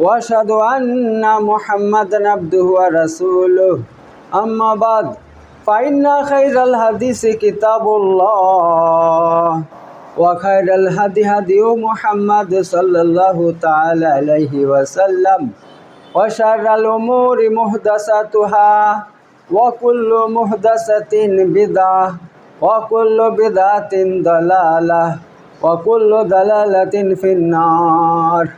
واشهد ان محمدا عبده ورسوله اما بعد فان خير الحديث كتاب الله وخير الهدي هدي محمد صلى الله تعالى عليه وسلم وشر الامور محدثاتها وكل محدثة بدعة وكل بدعة ضلالة وكل ضلالة في النار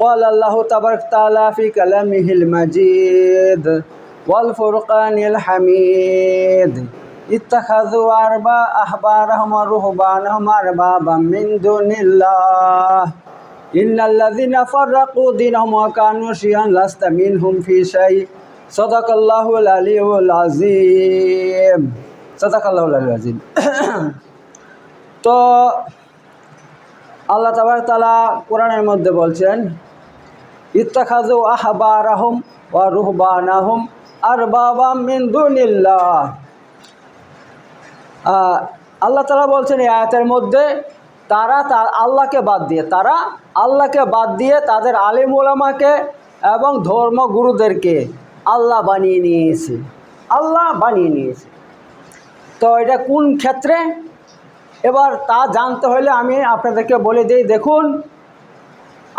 قال الله تبارك وتعالى في كلامه المجيد والفرقان الحميد اتخذوا أربا أحبارهم ورهبانهم أربابا من دون الله إن الذين فرقوا دينهم وكانوا شيئا لست منهم في شيء صدق الله العلي العظيم صدق الله العلي العظيم তো আল্লাহ তাবার তালা কোরআনের মধ্যে বলছেন ইত্তাখাজু আহবারাহুম ওয়া রুহবানাহুম আর বাবা মিন দুনিল্লাহ। আহ, আল্লাহ তালা বলছেন এই আয়াতের মধ্যে তারা তার আল্লাহকে বাদ দিয়ে তারা আল্লাহকে বাদ দিয়ে তাদের আলিম ওলামাকে এবং ধর্মগুরুদেরকে আল্লাহ বানিয়ে নিয়েছে। আল্লাহ বানিয়ে নিয়েছে। তো এটা কোন ক্ষেত্রে? এবার তা জানতে হলে আমি আপনাদেরকে বলে দিই দেখুন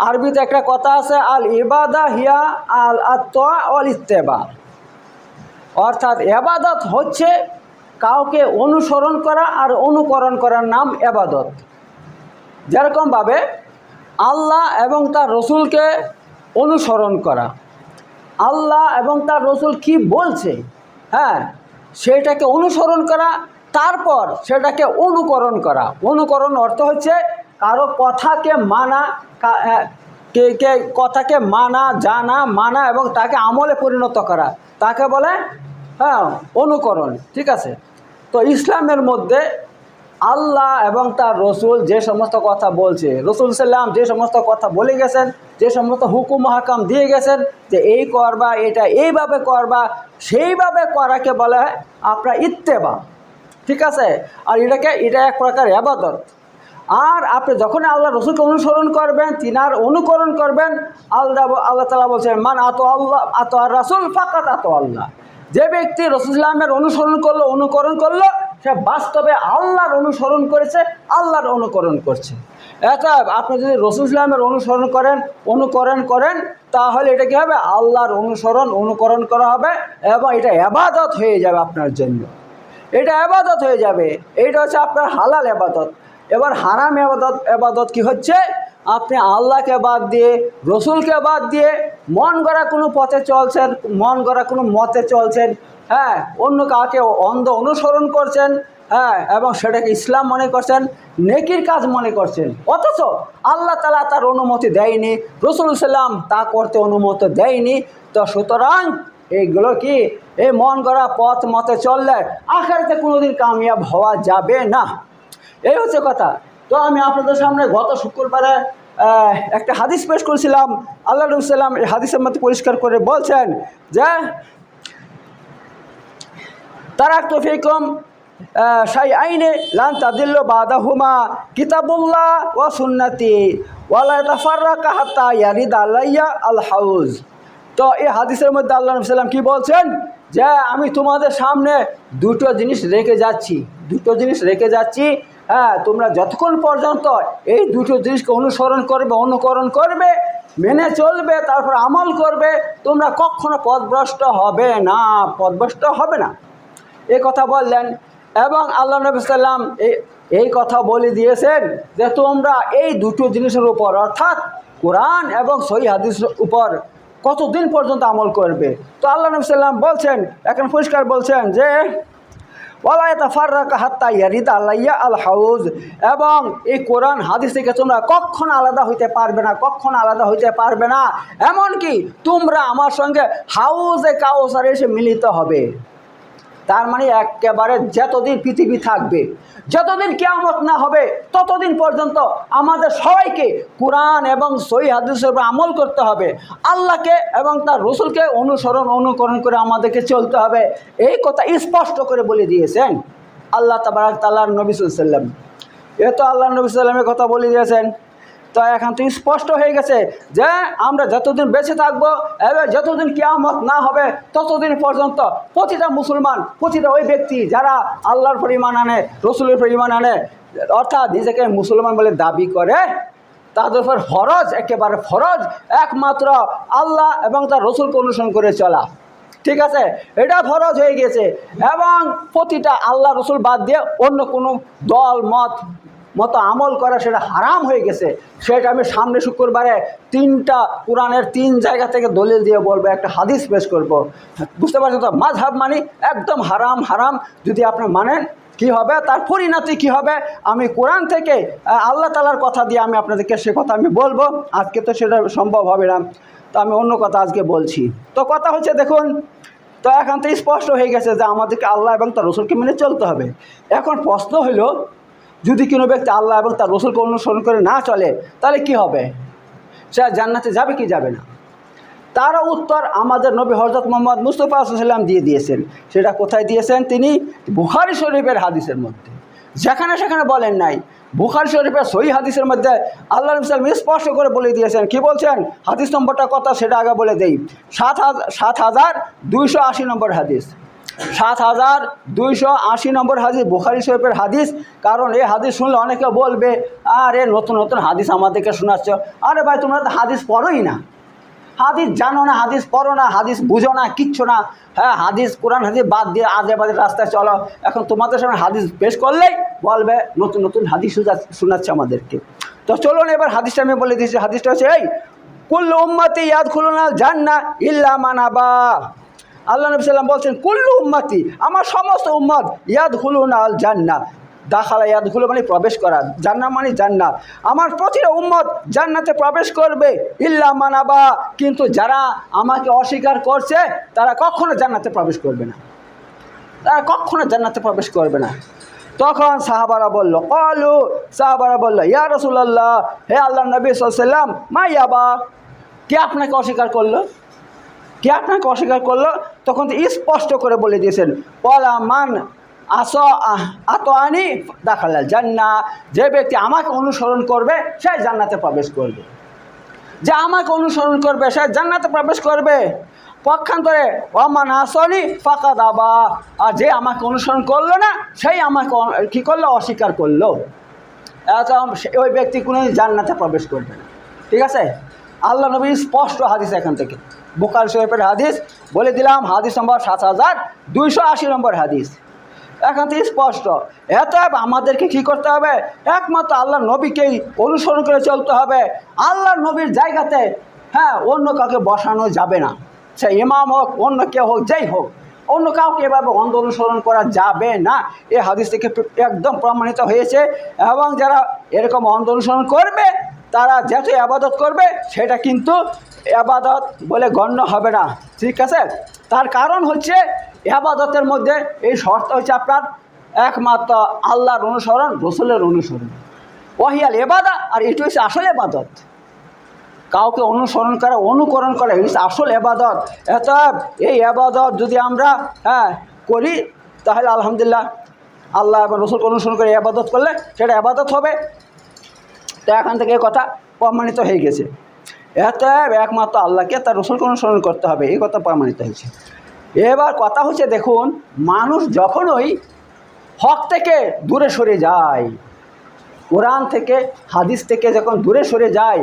আরবিতে একটা কথা আছে, আল ইবাদা হিয়া আল আত্মা অল ইত্তেবা। অর্থাৎ এবাদত হচ্ছে কাউকে অনুসরণ করা আর অনুকরণ করার নাম এবাদত। যেরকমভাবে আল্লাহ এবং তার রসুলকে অনুসরণ করা। আল্লাহ এবং তার রসুল কি বলছে? হ্যাঁ সেটাকে অনুসরণ করা, তারপর সেটাকে অনুকরণ করা। অনুকরণ অর্থ হচ্ছে কারও কথাকে মানা, কা- কে কথাকে মানা, জানা, মানা এবং তাকে আমলে পরিণত করা, তাকে বলে হ্যাঁ অনুকরণ, ঠিক আছে? তো ইসলামের মধ্যে আল্লাহ এবং তার রসুল যে সমস্ত কথা বলছে, রসুল সাল্লাম যে সমস্ত কথা বলে গেছেন, যে সমস্ত হুকুম হাকাম দিয়ে গেছেন, যে এই করবা, এটা এইভাবে করবা, সেইভাবে করাকে বলে হয় আপনার ইত্তেবা, ঠিক আছে? আর এটাকে, এটা এক প্রকার আবাদত। আর আপনি যখন আল্লাহ রসুলকে অনুসরণ করবেন, তিনার অনুকরণ করবেন, আল্লাহ আল্লাহ তালা বলছেন, মান আত আল্লাহ, আত আর রাসুল ফাকাত আত আল্লাহ। যে ব্যক্তি রসুল ইসলামের অনুসরণ করল, অনুকরণ করল, সে বাস্তবে আল্লাহর অনুসরণ করেছে, আল্লাহর অনুকরণ করছে। এটা আপনি যদি রসুল ইসলামের অনুসরণ করেন, অনুকরণ করেন, তাহলে এটা কী হবে? আল্লাহর অনুসরণ, অনুকরণ করা হবে এবং এটা আবাদত হয়ে যাবে আপনার জন্য। এটা আবাদত হয়ে যাবে। এইটা হচ্ছে আপনার হালাল আবাদত। এবার হারাম আবাদত আবাদত কি হচ্ছে? আপনি আল্লাহকে বাদ দিয়ে, রসুলকে বাদ দিয়ে মন গড়া কোনো পথে চলছেন, মন গড়া কোনো মতে চলছেন হ্যাঁ অন্য কাউকে অন্ধ অনুসরণ করছেন হ্যাঁ এবং সেটাকে ইসলাম মনে করছেন, নেকির কাজ মনে করছেন। অথচ আল্লাহ তালা তার অনুমতি দেয়নি, রসুল সাল্লাম তা করতে অনুমতি দেয়নি। তো সুতরাং এইগুলো কি? এই মন গড়া পথ মতে চললে আখেরাতে কোনোদিন কামিয়াব হওয়া যাবে না। এই হচ্ছে কথা। তো আমি আপনাদের সামনে গত শুক্রবারে একটা হাদিস পেশ করেছিলাম। আল্লাহ রুসাল্লাম এই হাদিসের মধ্যে পরিষ্কার করে বলছেন যে তারা তারাক তফিকম সাই আইনে লান তাদিল্ল বাদাহুমা কিতাবুল্লাহ ও সুন্নাতি ওয়ালা তাফাররাকা হাত্তা ইয়ারিদ আলাইয়া আল হাউজ। তো এই হাদিসের মধ্যে আল্লাহ সাল্লাম কি বলছেন? যে, আমি তোমাদের সামনে দুটো জিনিস রেখে যাচ্ছি, দুটো জিনিস রেখে যাচ্ছি। হ্যাঁ তোমরা যতক্ষণ পর্যন্ত এই দুটো জিনিসকে অনুসরণ করবে, অনুকরণ করবে, মেনে চলবে, তারপর আমল করবে, তোমরা কখনো পদভ্রষ্ট হবে না। পদভ্রষ্ট হবে না। এই কথা বললেন এবং আল্লাহ নবী সাল্লাম এই এই কথা বলে দিয়েছেন যে তোমরা এই দুটো জিনিসের উপর, অর্থাৎ কোরআন এবং সহি হাদিসের উপর কতদিন পর্যন্ত আমল করবে? তো আল্লাহ নবী সাল্লাম বলছেন, এখন পরিষ্কার বলছেন যে এবং এই কোরআন হাদিস থেকে তোমরা কখন আলাদা হইতে পারবে না কখন আলাদা হইতে পারবে না। এমনকি তোমরা আমার সঙ্গে হাউজে কাউসারে এসে মিলিত হবে। তার মানে একেবারে যতদিন পৃথিবী থাকবে, যতদিন কেয়ামত না হবে, ততদিন পর্যন্ত আমাদের সবাইকে কোরআন এবং সই হাদিসের উপর আমল করতে হবে। আল্লাহকে এবং তার রসুলকে অনুসরণ, অনুকরণ করে আমাদেরকে চলতে হবে। এই কথা স্পষ্ট করে বলে দিয়েছেন আল্লাহ তাবারাক তাল্লাহ নবী সাল্লাম এ তো আল্লাহ নবী সাল্লামের কথা বলে দিয়েছেন। তো এখন তো স্পষ্ট হয়ে গেছে যে আমরা যতদিন বেঁচে থাকব এবং যতদিন কিয়ামত না হবে, ততদিন পর্যন্ত প্রতিটা মুসলমান, প্রতিটা ওই ব্যক্তি যারা আল্লাহর পরিমাণ আনে, রসুলের পরিমাণ আনে, অর্থাৎ নিজেকে মুসলমান বলে দাবি করে, তাদের উপর ফরজ, একেবারে ফরজ, একমাত্র আল্লাহ এবং তার রসুলকে অনুসরণ করে চলা। ঠিক আছে? এটা ফরজ হয়ে গেছে। এবং প্রতিটা আল্লাহ রসুল বাদ দিয়ে অন্য কোনো দল, মত মতো আমল করা সেটা হারাম হয়ে গেছে। সেটা আমি সামনে শুক্রবারে তিনটা কোরআনের তিন জায়গা থেকে দলিল দিয়ে বলব, একটা হাদিস পেশ করব। বুঝতে পারছেন তো? মাঝহাব মানে একদম হারাম হারাম। যদি আপনি মানেন, কি হবে? তার পরিণতি কি হবে? আমি কোরআন থেকে আল্লাহ তালার কথা দিয়ে আমি আপনাদেরকে সে কথা আমি বলব। আজকে তো সেটা সম্ভব হবে না। তো আমি অন্য কথা আজকে বলছি। তো কথা হচ্ছে, দেখুন, তো এখন তো স্পষ্ট হয়ে গেছে যে আমাদেরকে আল্লাহ এবং তার রসুলকে মেনে চলতে হবে। এখন প্রশ্ন হলো যদি কোনো ব্যক্তি আল্লাহ এবং তার রসুলকে অনুসরণ করে না চলে, তাহলে কি হবে? সে জান্নাতে যাবে কি যাবে না? তারও উত্তর আমাদের নবী হজরত মোহাম্মদ মুস্তফা সাল্লাম দিয়ে দিয়েছেন। সেটা কোথায় দিয়েছেন তিনি? বুখারি শরীফের হাদিসের মধ্যে। যেখানে সেখানে বলেন নাই। বুখারি শরীফের সহি হাদিসের মধ্যে আল্লাহ সাল্লাম স্পষ্ট করে বলে দিয়েছেন। কি বলছেন? হাদিস নম্বরটা কথা সেটা আগে বলে দেই। সাত হাজার সাত হাজার দুইশো আশি নম্বর হাদিস। সাত হাজার দুইশো আশি নম্বর হাদিস, বুখারি শরীফের হাদিস। কারণ এই হাদিস শুনলে অনেকে বলবে, আরে, নতুন নতুন হাদিস আমাদেরকে শোনাচ্ছ। আরে ভাই, তোমরা তো হাদিস পড়োই না। হাদিস জানো না, হাদিস পড়ো না, হাদিস বুঝো না, কিচ্ছু না। হ্যাঁ হাদিস, কোরআন, হাদিস বাদ দিয়ে আজে বাজে রাস্তায় চলো। এখন তোমাদের সামনে হাদিস পেশ করলেই বলবে, নতুন নতুন হাদিস শোনা- শোনাচ্ছে আমাদেরকে। তো চলুন এবার হাদিসটা আমি বলে দিচ্ছি। হাদিসটা হচ্ছে, এই, কুল্লু উম্মাতি ইয়াদ খুলুনা জান্না ইল্লা মানাবা আল্লাহ নবী সাল্লাম বলছেন, কুল্লু উম্মাতি, আমার সমস্ত উম্মত ইয়াদ খুলুন আল জান্না দাখালা ইয়াদ খুলো মানে প্রবেশ করা জান্না মানে জান্নাত। আমার প্রতিটা উম্মত জান্নাতে প্রবেশ করবে, ইল্লা মানাবা কিন্তু যারা আমাকে অস্বীকার করছে, তারা কখনো জান্নাতে প্রবেশ করবে না। তারা কখনো জান্নাতে প্রবেশ করবে না। তখন সাহাবারা বলল কলু সাহাবারা বলল, ইয়া রসুল্লাহ হে আল্লাহ নবী সাল্লাম মা ইয়াবা কে আপনাকে অস্বীকার করল? কে আপনাকে অস্বীকার করল, তখন স্পষ্ট করে বলে দিয়েছেন পলা মান আস আত আনি দেখালাল জান্না যে ব্যক্তি আমাকে অনুসরণ করবে, সে জান্নাতে প্রবেশ করবে। যে আমাকে অনুসরণ করবে, সে জান্নাতে প্রবেশ করবে। পক্ষান্তরে অমান আসনি ফাঁকা দাবা আর যে আমাকে অনুসরণ করল না, সেই আমাকে কী করল? অস্বীকার করল। সে- ওই ব্যক্তি কোনো জান্নাতে প্রবেশ করবে না। ঠিক আছে? আল্লাহ নবী স্পষ্ট হাদিস এখান থেকে। বোকার শরীফের হাদিস, বলে দিলাম হাদিস নম্বর সাত হাজার দুইশো আশি নম্বর হাদিস। এখান থেকে স্পষ্ট এত আমাদেরকে কী করতে হবে? একমাত্র আল্লাহ নবীকেই অনুসরণ করে চলতে হবে। আল্লাহ নবীর জায়গাতে হ্যাঁ অন্য কাউকে বসানো যাবে না। সে ইমাম হোক, অন্য কেউ হোক, যেই হোক, অন্য কাউকে এভাবে অন্ধ অনুসরণ করা যাবে না। এ হাদিস থেকে একদম প্রমাণিত হয়েছে। এবং যারা এরকম অন্ধ অনুসরণ করবে তারা যত আবাদত করবে, সেটা কিন্তু আবাদত বলে গণ্য হবে না। ঠিক আছে? তার কারণ হচ্ছে, আবাদতের মধ্যে এই শর্ত হচ্ছে আপনার একমাত্র আল্লাহর অনুসরণ, রসুলের অনুসরণ। ওহিয়াল এবাদা আর এটি হচ্ছে আসল এবাদত কাউকে অনুসরণ করা, অনুকরণ করা হচ্ছে আসল এবাদত এত এই আবাদত যদি আমরা হ্যাঁ করি, তাহলে আলহামদুলিল্লাহ, আল্লাহ এবং রসুলকে অনুসরণ করে আবাদত করলে, সেটা আবাদত হবে। তো এখান থেকে কথা প্রমাণিত হয়ে গেছে। এত একমাত্র আল্লাহকে তার রসুলকে অনুসরণ করতে হবে, এই কথা প্রমাণিত হয়েছে। এবার কথা হচ্ছে, দেখুন, মানুষ যখনই হক থেকে দূরে সরে যায়, কোরআন থেকে, হাদিস থেকে যখন দূরে সরে যায়,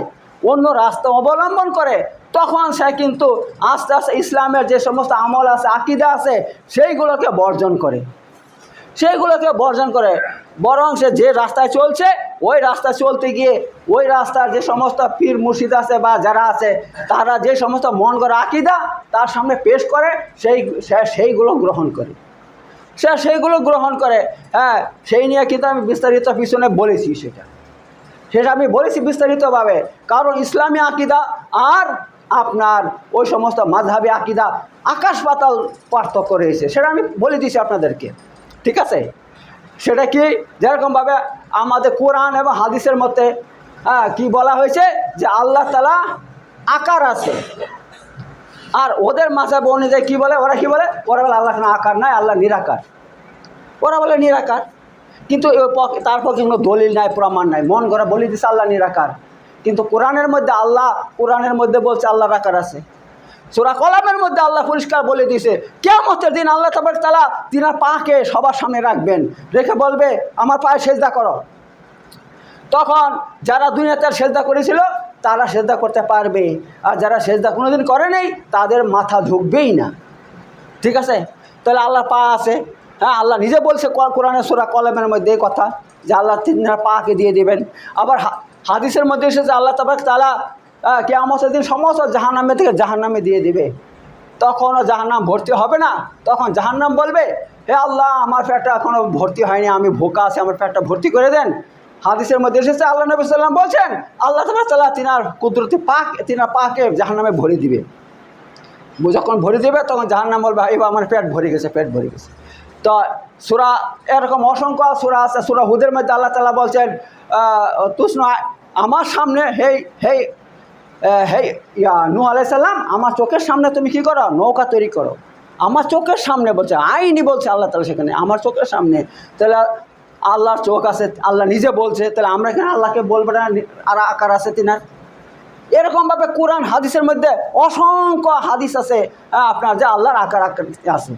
অন্য রাস্তা অবলম্বন করে, তখন সে কিন্তু আস্তে আস্তে ইসলামের যে সমস্ত আমল আছে, আকিদা আছে, সেইগুলোকে বর্জন করে। সেইগুলোকে বর্জন করে বরং সে যে রাস্তায় চলছে, ওই রাস্তায় চলতে গিয়ে ওই রাস্তার যে সমস্ত পীর মুর্শিদ আছে বা যারা আছে, তারা যে সমস্ত মন করা আকিদা তার সামনে পেশ করে, সেই সেইগুলো গ্রহণ করে। সে সেইগুলো গ্রহণ করে হ্যাঁ সেই নিয়ে কিন্তু আমি বিস্তারিত পিছনে বলেছি সেটা। সেটা আমি বলেছি বিস্তারিতভাবে, কারণ ইসলামী আকিদা আর আপনার ওই সমস্ত মাঝহাবি আকিদা আকাশ পাতাল পার্থক্য রয়েছে। সেটা আমি বলে দিয়েছি আপনাদেরকে। ঠিক আছে? সেটা কি? যেরকমভাবে আমাদের কোরআন এবং হাদিসের মতে হ্যাঁ কী বলা হয়েছে? যে আল্লাহ তালা আকার আছে। আর ওদের মাঝাব অনুযায়ী কী বলে? ওরা কি বলে? ওরা বলে আল্লাহ আকার নাই, আল্লাহ নিরাকার। ওরা বলে নিরাকার। কিন্তু তার পক্ষে কোনো দলিল নাই, প্রমাণ নাই। মন করে বলি দিছে আল্লাহ নিরাকার। কিন্তু কোরআনের মধ্যে আল্লাহ, কোরআনের মধ্যে বলছে আল্লাহর আকার আছে। সুরা কলামের মধ্যে আল্লাহ পরিষ্কার বলে দিয়েছে কেমতের দিন আল্লাহ তাবার তালা তিনার পাকে সবার সামনে রাখবেন। রেখে বলবে, আমার পায়ে সেজদা করো। তখন যারা দুনিয়াতে সেজদা করেছিল, তারা সেজদা করতে পারবে। আর যারা সেজদা কোনোদিন করে নেই, তাদের মাথা ঢুকবেই না। ঠিক আছে? তাহলে আল্লাহ পা আছে। হ্যাঁ আল্লাহ নিজে বলছে ক- কোরআনের সুরা কলমের মধ্যে এই কথা, যে আল্লাহ তিনার পাকে দিয়ে দেবেন। আবার হাদিসের মধ্যে এসেছে, আল্লাহ তাবাক তালা কেমতের দিন সমস্ত জাহান্নামে থেকে জাহান্নামে দিয়ে দিবে। তখনও জাহান্নাম ভর্তি হবে না, তখন জাহান্নাম বলবে, হে আল্লাহ, আমার পেটটা এখনও ভর্তি হয়নি, আমি ভোকা আছে, আমার পেটটা ভর্তি করে দেন। হাদিসের মধ্যে এসেছে, আল্লাহ নবী সাল্লাম বলছেন, আল্লাহ তালা তিনার কুদরতি পাক, তিনার পাকে জাহান্নামে ভরে দিবে। যখন ভরে দেবে, তখন জাহার নাম বলবে এবার আমার পেট ভরে গেছে, পেট ভরে গেছে। তো সুরা, এরকম অসংখ্য সুরা আছে, সুরা হুদের মধ্যে আল্লাহ তালা বলছেন তুষ্ণ, আমার সামনে, হেই হেই হেই, ইয়া নু আলাইসাল্লাম আমার চোখের সামনে তুমি কি করো? নৌকা তৈরি করো। আমার চোখের সামনে বলছে আইনি বলছে আল্লাহ তালা সেখানে, আমার চোখের সামনে। তাহলে আল্লাহর চোখ আছে, আল্লাহ নিজে বলছে, তাহলে আমরা এখানে আল্লাহকে বলব না, আর আকার আছে তিনার? এরকমভাবে কোরআন, হাদিসের মধ্যে অসংখ্য হাদিস আছে আপনার যে আল্লাহর আকার আকার আছে।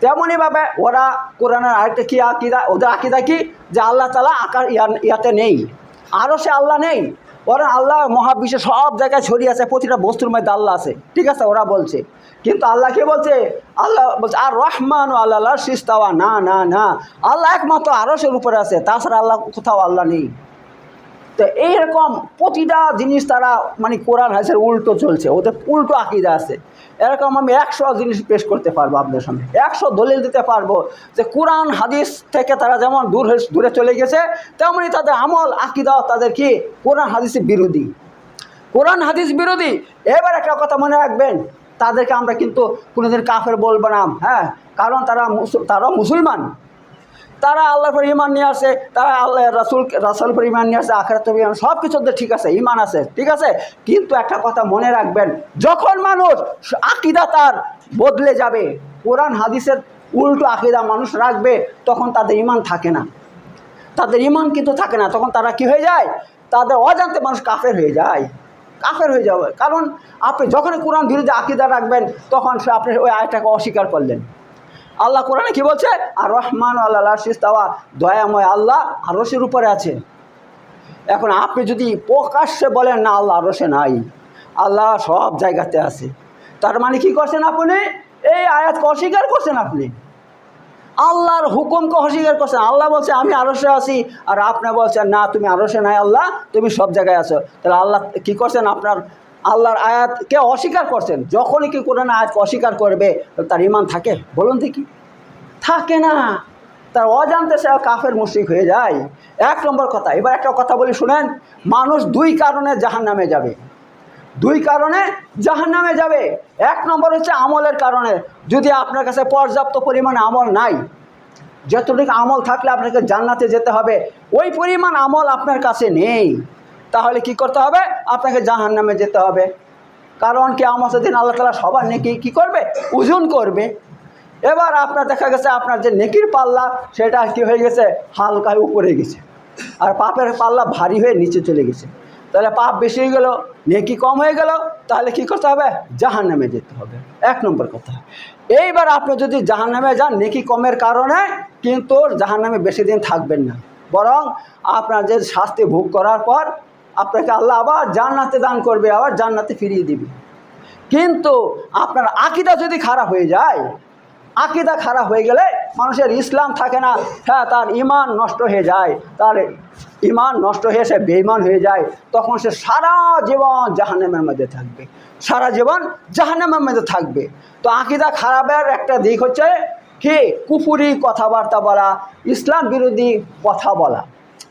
তেমনইভাবে ওরা কোরআনের আরেকটা কি আকিদা, ওদের আকিদা কি? যে আল্লাহ তালা আকার ইয়া- ইয়াতে নেই। আরও সে আল্লাহ নেই। ওরা আল্লাহ মহাবিশ্বে সব জায়গায় ছড়িয়ে আছে, প্রতিটা বস্তুর মধ্যে আল্লাহ আছে। ঠিক আছে, ওরা বলছে। কিন্তু আল্লাহ কে বলছে? আল্লাহ বলছে, আর রহমান ও আল্লাহ শিস্তাওয়া না না না। আল্লাহ একমাত্র আরসের উপরে আছে। তাছাড়া আল্লাহ কোথাও আল্লাহ নেই। তো এইরকম প্রতিটা জিনিস তারা মানে কোরআন হাসের উল্টো চলছে, ওদের উল্টো আকিদা আছে। এরকম আমি একশো জিনিস পেশ করতে পারব আপনাদের সামনে। একশো দলিল দিতে পারব যে কোরআন হাদিস থেকে তারা যেমন দূর দূরে চলে গেছে, তেমনি তাদের আমল, আকিদাও তাদের কি? কোরআন হাদিসের বিরোধী। কোরআন হাদিস বিরোধী। এবার একটা কথা মনে রাখবেন, তাদেরকে আমরা কিন্তু কোনোদিন কাফের বলব না। হ্যাঁ কারণ তারা তারাও মুসলমান। তারা আল্লাহর পর ইমান নিয়ে আসে, তারা আল্লাহ রাসুল রাসুল পর ইমান নিয়ে আসে আখেরাত ইমান সব কিছুতে ঠিক আছে ইমান আছে, ঠিক আছে? কিন্তু একটা কথা মনে রাখবেন, যখন মানুষ আকিদা তার বদলে যাবে, কোরআন, হাদিসের উল্টো আকিদা মানুষ রাখবে, তখন তাদের ইমান থাকে না। তাদের ইমান কিন্তু থাকে না, তখন তারা কি হয়ে যায়? তাদের অজান্তে মানুষ কাফের হয়ে যায়। কাফের হয়ে যাবে। কারণ আপনি যখনই কোরআন বিরুদ্ধে আকিদা রাখবেন, তখন সে আপনি ওই আয়টাকে অস্বীকার করলেন। আল্লাহ কোরআনে কি বলছে? আর রহমান আল্লাহ শিস্তাওয়া দয়াময় আল্লাহ আরসের উপরে আছে। এখন আপনি যদি প্রকাশ্যে বলেন, না, আল্লাহ আরসে নাই, আল্লাহ সব জায়গাতে আছে। তার মানে কি করছেন আপনি? এই আয়াতকে অস্বীকার করছেন আপনি? আল্লাহর হুকুমকে অস্বীকার করছেন? আল্লাহ বলছে, আমি আরসে আছি। আর আপনি বলছেন, না, তুমি আরসে নাই আল্লাহ, তুমি সব জায়গায় আছো। তাহলে আল্লাহ কি করছেন? আপনার আল্লাহর আয়াতকে অস্বীকার করছেন? যখনই কি কোরআন আয়াতকে অস্বীকার করবে, তার ইমান থাকে? বলুন দেখি। থাকে না। তার অজান্তে সে কাফের মুশরিক হয়ে যায়। এক নম্বর কথা, এবার একটা কথা বলি, শুনেন। মানুষ দুই কারণে জাহান নামে যাবে। দুই কারণে জাহান নামে যাবে। এক নম্বর হচ্ছে আমলের কারণে। যদি আপনার কাছে পর্যাপ্ত পরিমাণে আমল নাই, যতটুকু আমল থাকলে আপনাকে জান্নাতে যেতে হবে, ওই পরিমাণ আমল আপনার কাছে নেই। তাহলে কি করতে হবে? আপনাকে জাহান নামে যেতে হবে। কারণ কি আমাদের দিন আল্লাহ তালা সবার নেকি কী করবে? ওজন করবে। এবার আপনার দেখা গেছে, আপনার যে নেকির পাল্লা, সেটা কি হয়ে গেছে? হালকায় উপরে গেছে। আর পাপের পাল্লা ভারী হয়ে নিচে চলে গেছে। তাহলে পাপ বেশি হয়ে গেল, নেকি কম হয়ে গেল, তাহলে কি করতে হবে? জাহান নামে যেতে হবে। এক নম্বর কথা। এইবার আপনি যদি জাহান নামে যান, নেকি কমের কারণে কিন্তু জাহান নামে বেশি দিন থাকবেন না। বরং আপনার যে শাস্তি ভোগ করার পর আপনাকে আল্লাহ আবার জান্নাতে দান করবে, আবার জান্নাতে ফিরিয়ে দিবে। কিন্তু আপনার আকিদা যদি খারাপ হয়ে যায়, আকিদা খারাপ হয়ে গেলে মানুষের ইসলাম থাকে না হ্যাঁ তার ইমান নষ্ট হয়ে যায়, তার ইমান নষ্ট হয়ে সে বেইমান হয়ে যায়, তখন সে সারা জীবন জাহান্নামের মধ্যে থাকবে, সারা জীবন জাহান্নামের মধ্যে থাকবে। তো আকিদা খারাপের একটা দিক হচ্ছে হে কুফুরি কথাবার্তা বলা, ইসলাম বিরোধী কথা বলা।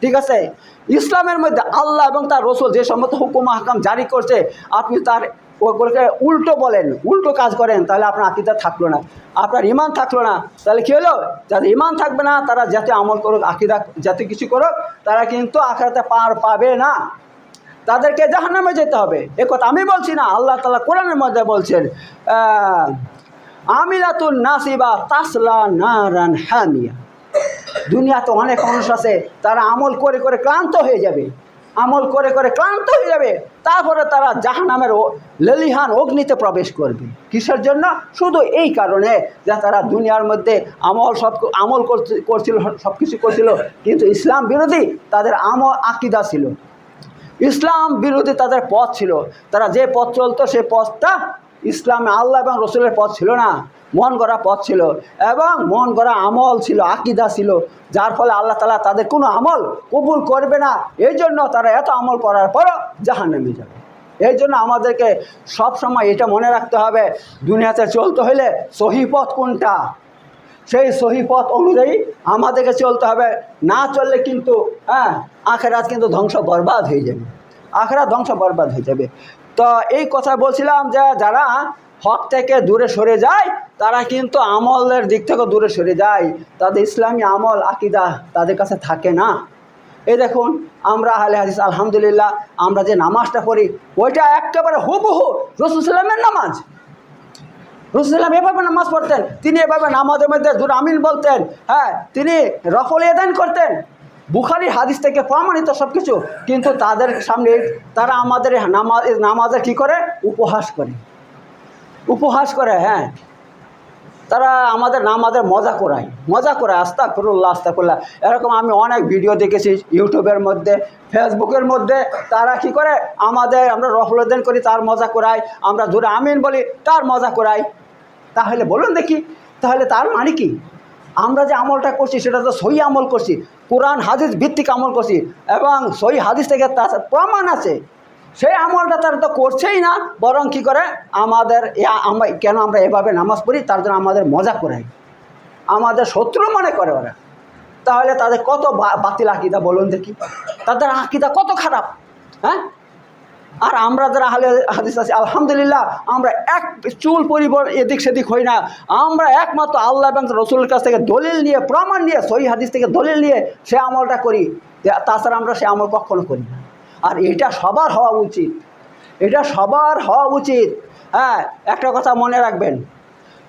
ঠিক আছে? ইসলামের মধ্যে আল্লাহ এবং তার রসুল যে সমস্ত হুকুম হাকাম জারি করছে আপনি তার ওগুলোকে উল্টো বলেন উল্টো কাজ করেন তাহলে আপনার আকিদা থাকল না। আপনার ইমান থাকল না। তাহলে কী হলো? যাদের ইমান থাকবে না তারা যাতে আমল করুক আকিদা যাতে কিছু করুক তারা কিন্তু আখড়াতে পার পাবে না। তাদেরকে জাহান্নামে যেতে হবে। এ কথা আমি বলছি না আল্লাহ তালা কোরআনের মধ্যে বলছেন আহ, আমিলাতুন নাসিবা তাসলা নারান হামিয়া। দুনিয়াতে অনেক মানুষ আছে, তারা আমল করে করে ক্লান্ত হয়ে যাবে। আমল করে করে ক্লান্ত হয়ে যাবে, তারপরে তারা জাহান্নামের ও- লেলিহান অগ্নিতে প্রবেশ করবে। কিসের জন্য? শুধু এই কারণে যে তারা দুনিয়ার মধ্যে আমল সব আমল করছে- করছিল সব কিছু করছিল, কিন্তু ইসলাম বিরোধী তাদের আমল আকিদা ছিল। ইসলাম বিরোধী তাদের পথ ছিল। তারা যে পথ চলতো সেই পথটা ইসলামে আল্লাহ এবং রসুলের পথ ছিল না। মন গড়া পথ ছিল এবং মন গড়া আমল ছিল, আকিদা ছিল, যার ফলে আল্লাহ তালা তাদের কোনো আমল কবুল করবে না। এই জন্য তারা এত আমল করার পরও জাহান নেমে যাবে। এই জন্য আমাদেরকে সব সময় এটা মনে রাখতে হবে, দুনিয়াতে চলতে হলে সহি পথ কোনটা? সেই সহি পথ অনুযায়ী আমাদেরকে চলতে হবে। না চললে কিন্তু হ্যাঁ আখেরাত কিন্তু ধ্বংস বরবাদ হয়ে যাবে। আখেরাত ধ্বংস বরবাদ হয়ে যাবে। তো এই কথা বলছিলাম যে যারা হক থেকে দূরে সরে যায়, তারা কিন্তু আমলের দিক থেকে দূরে সরে যায়। তাদের ইসলামী আমল, আকিদা তাদের কাছে থাকে না। এই দেখুন, আমরা আহলে হাদিস, আলহামদুলিল্লাহ, আমরা যে নামাজটা পড়ি, ওইটা একেবারে হুবহু রসুলামের নামাজ। রসুলাম এভাবে নামাজ পড়তেন, তিনি এভাবে নামাজের মধ্যে দুর আমিন বলতেন হ্যাঁ তিনি রফল এদান করতেন। বুখারি হাদিস থেকে প্রমাণিত সব কিছু কিন্তু তাদের সামনে তারা আমাদের নামাজ, নামাজে কী করে? উপহাস করে। উপহাস করে হ্যাঁ। তারা আমাদের নামাজের মজা করায়। মজা করে আস্তা করুল্লাহ আস্তা করল্লাহ এরকম আমি অনেক ভিডিও দেখেছি ইউটিউবের মধ্যে ফেসবুকের মধ্যে। তারা কি করে? আমাদের, আমরা রফলদেন করি, তার মজা করাই আমরা জোরে আমিন বলি, তার মজা করাই তাহলে বলুন দেখি, তাহলে তার মানে কি? আমরা যে আমলটা করছি, সেটা তো সই আমল করছি। কোরআন, হাদিস ভিত্তিক আমল করছি। এবং সই হাদিস থেকে তার প্রমাণ আছে। সেই আমলটা তারা তো করছেই না, বরং কি করে? আমাদের কেন আমরা এভাবে নামাজ পড়ি? তার জন্য আমাদের মজা করে। আমাদের শত্রু মনে করে ওরা। তাহলে তাদের কত বাতিল আকিদা বলুন দেখি। তাদের আকিদা কত খারাপ হ্যাঁ? আর আমরা যারা আহলে হাদিস আছি, আলহামদুলিল্লাহ, আমরা এক চুল পরিবর এদিক সেদিক হই না। আমরা একমাত্র আল্লাহ এবং রসুলের কাছ থেকে দলিল নিয়ে, প্রমাণ নিয়ে, সহি হাদিস থেকে দলিল নিয়ে সে আমলটা করি। তাছাড়া আমরা সে আমল কখনো করি না। আর এটা সবার হওয়া উচিত। এটা সবার হওয়া উচিত। হ্যাঁ একটা কথা মনে রাখবেন।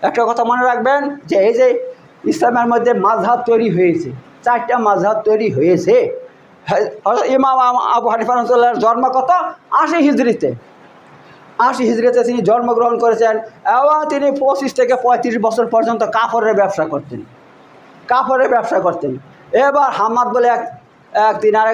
একটা কথা মনে রাখবেন যে এই যে ইসলামের মধ্যে মাঝহাব তৈরি হয়েছে চারটা মাঝহাব তৈরি হয়েছে। হ্যাঁ, ইমাম আবু হানিফা জন্ম কত? আশি হিজড়িতে। আশি হিজড়িতে তিনি জন্মগ্রহণ করেছেন এবং তিনি পঁচিশ থেকে পঁয়ত্রিশ বছর পর্যন্ত কাপড়ের ব্যবসা করতেন। কাপড়ের ব্যবসা করতেন। এবার হাম্মাদ বলে এক এক দিন আর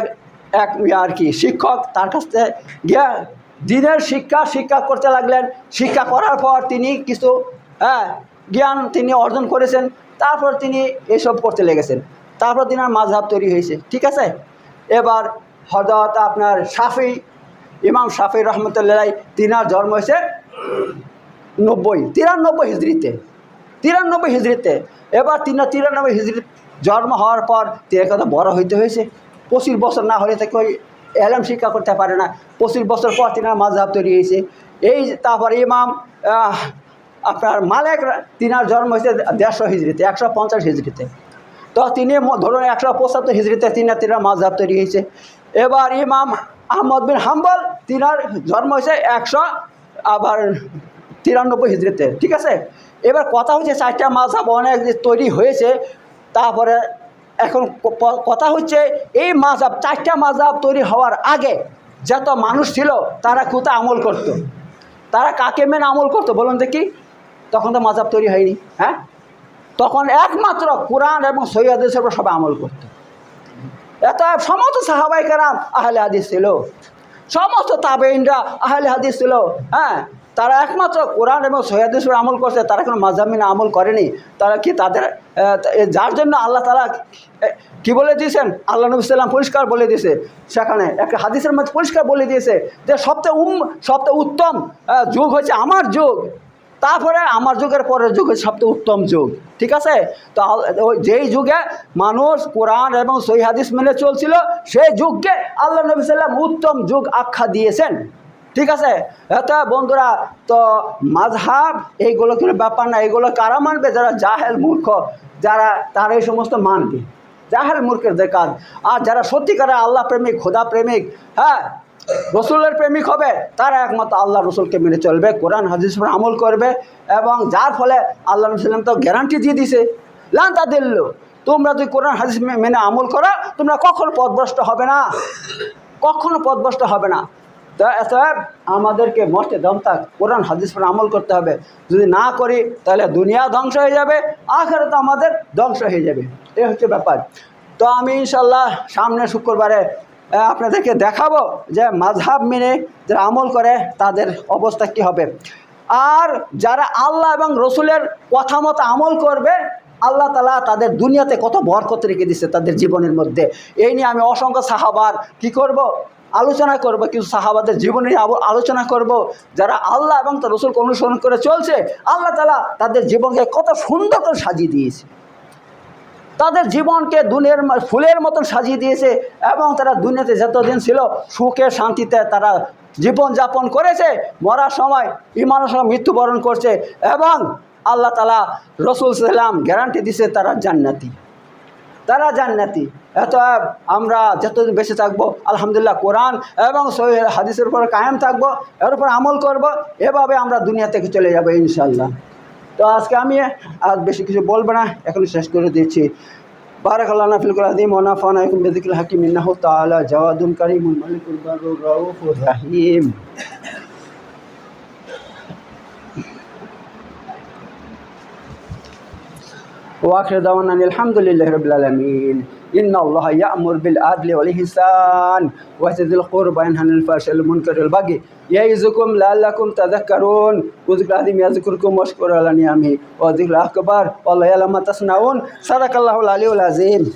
এক- ইয়ে আর কি, শিক্ষক তার কাছ থেকে দিনের শিক্ষা শিক্ষা করতে লাগলেন। শিক্ষা করার পর তিনি কিছু হ্যাঁ জ্ঞান তিনি অর্জন করেছেন। তারপর তিনি এসব করতে লেগেছেন। তারপর তিনার মাঝহাব তৈরি হয়েছে, ঠিক আছে? এবার হজরত আপনার সাফি ইমাম সাফি রহমতুল্লাহ, তিনার জন্ম হয়েছে নব্বই, তিরানব্বই হিজড়িতে তিরানব্বই হিজড়িতে। এবার তিন, তিরানব্বই হিজড়ি জন্ম হওয়ার পর তিনি কত বড় হইতে হয়েছে। পঁচিশ বছর না হলে থেকে ওই এলাম শিক্ষা করতে পারে না। পঁচিশ বছর পর তিনার মাঝহাব তৈরি হয়েছে। এই তারপর ইমাম আপনার মালেক, তিনার জন্ম হয়েছে দেড়শো হিজড়িতে, একশো পঞ্চাশ হিজড়িতে। তো তিনি ধরুন একশো পঁচাত্তর হিজড়িতে তিনার তিনার মাঝহাব তৈরি হয়েছে। এবার ইমাম আহমদ বিন হাম্বল, তিনার জন্ম হয়েছে একশো, আবার তিরানব্বই হিজড়িতে, ঠিক আছে? এবার কথা হচ্ছে চারটা মাঝহাব অনেক তৈরি হয়েছে, তারপরে এখন কথা হচ্ছে, এই মাজাব, চারটা মাজাব তৈরি হওয়ার আগে যত মানুষ ছিল, তারা কোথায় আমল করতো? তারা কাকে মেনে আমল করতো বলুন দেখি? তখন তো মাজাব তৈরি হয়নি হ্যাঁ? তখন একমাত্র কোরআন এবং সৈয়দের উপর সবাই আমল করত। এত সমস্ত সাহাবাই কারাম আহলে হাদিস ছিল। সমস্ত তাবেইনরা আহলে হাদিস ছিল হ্যাঁ? তারা একমাত্র কোরআন এবং সৈয়াদিস উপর আমল করছে, তারা কোনো মাজামিনে আমল করেনি। তারা কি তাদের যার জন্য আল্লাহ তালা কি বলে দিয়েছেন? আল্লাহ নবী সাল্লাম পরিষ্কার বলে দিয়েছে। সেখানে একটা হাদিসের মধ্যে পরিষ্কার বলে দিয়েছে যে, সবচেয়ে উম, সবচেয়ে উত্তম যুগ হচ্ছে আমার যুগ। তারপরে আমার যুগের পরের যুগ হচ্ছে সবচেয়ে উত্তম যুগ। ঠিক আছে? তো যেই যুগে মানুষ কোরআন এবং সহি হাদিস মেনে চলছিল, সেই যুগকে আল্লাহ নবী সাল্লাম উত্তম যুগ আখ্যা দিয়েছেন। ঠিক আছে? এত বন্ধুরা, তো মাঝহাব, এইগুলো কোনো ব্যাপার না এগুলো কারা মানবে? যারা জাহেল মূর্খ, যারা, তারা এই সমস্ত মানবে। জাহেল মূর্খের কাজ। আর যারা সত্যিকারে আল্লাহ প্রেমিক, খোদা প্রেমিক হ্যাঁ রসুলের প্রেমিক হবে, তারা একমাত্র আল্লাহ রসুলকে মেনে চলবে, কোরআন, হাদিস আমল করবে এবং যার ফলে আল্লাহ রসুলাম তো গ্যারান্টি দিয়ে দিছে লান্তা দিল্ল তোমরা যদি কোরআন, হাদিস মেনে আমল করো, তোমরা কখনো পদভ্রষ্ট হবে না। কখনো পদভ্রষ্ট হবে না। তো অতএব আমাদেরকে মস্তে দম থাক কোরআন, হাদিস পর আমল করতে হবে। যদি না করি, তাহলে দুনিয়া ধ্বংস হয়ে যাবে আখের তো আমাদের ধ্বংস হয়ে যাবে। এই হচ্ছে ব্যাপার। তো আমি ইনশাল্লাহ সামনে শুক্রবারে আপনাদেরকে দেখাবো যে মাঝহাব মেনে যারা আমল করে, তাদের অবস্থা কি হবে। আর যারা আল্লাহ এবং রসুলের কথা মতো আমল করবে, আল্লাহ তালা তাদের দুনিয়াতে কত বরকত রেখে দিচ্ছে তাদের জীবনের মধ্যে। এই নিয়ে আমি অসংখ্য সাহাবার কি করব? আলোচনা করব, কিছু সাহাবাদের জীবনে আলোচনা করব, যারা আল্লাহ এবং তার রসুলকে অনুসরণ করে চলছে, আল্লাহ তালা তাদের জীবনকে কত সুন্দর করে সাজিয়ে দিয়েছে। তাদের জীবনকে দুনিয়ার ফুলের মতন সাজিয়ে দিয়েছে এবং তারা দুনিয়াতে যতদিন ছিল সুখে শান্তিতে তারা জীবন যাপন করেছে, মরার সময়, ইমানের সময় মৃত্যুবরণ করছে এবং আল্লাহ তালা রসুল সাল্লাম গ্যারান্টি দিছে তারা জান্নাতি। তারা জান্নাতি এত আমরা যতদিন বেঁচে থাকবো আলহামদুলিল্লাহ কোরআন এবং সহি হাদিসের উপর কায়েম থাকবো এর উপর আমল করব এভাবে আমরা দুনিয়া থেকে চলে যাবো ইনশাল্লাহ তো আজকে আমি আর বেশি কিছু বলবো না এখন শেষ করে দিচ্ছি بارك الله لنا في القرآن ونفعنا بكم بذكر الحكيم إنه تعالى جواد كريم ملك البر الرؤوف الرحيم واخر دعوانا أن الحمد لله رب العالمين ان الله يامر بالعدل والاحسان وإيتاء ذي القربى وينهى عن الفحشاء والمنكر والبغي يعظكم لعلكم تذكرون وذكر العظيم يذكركم واشكروا على نعمه وذكر الاكبر والله يعلم ما تصنعون صدق الله العلي العظيم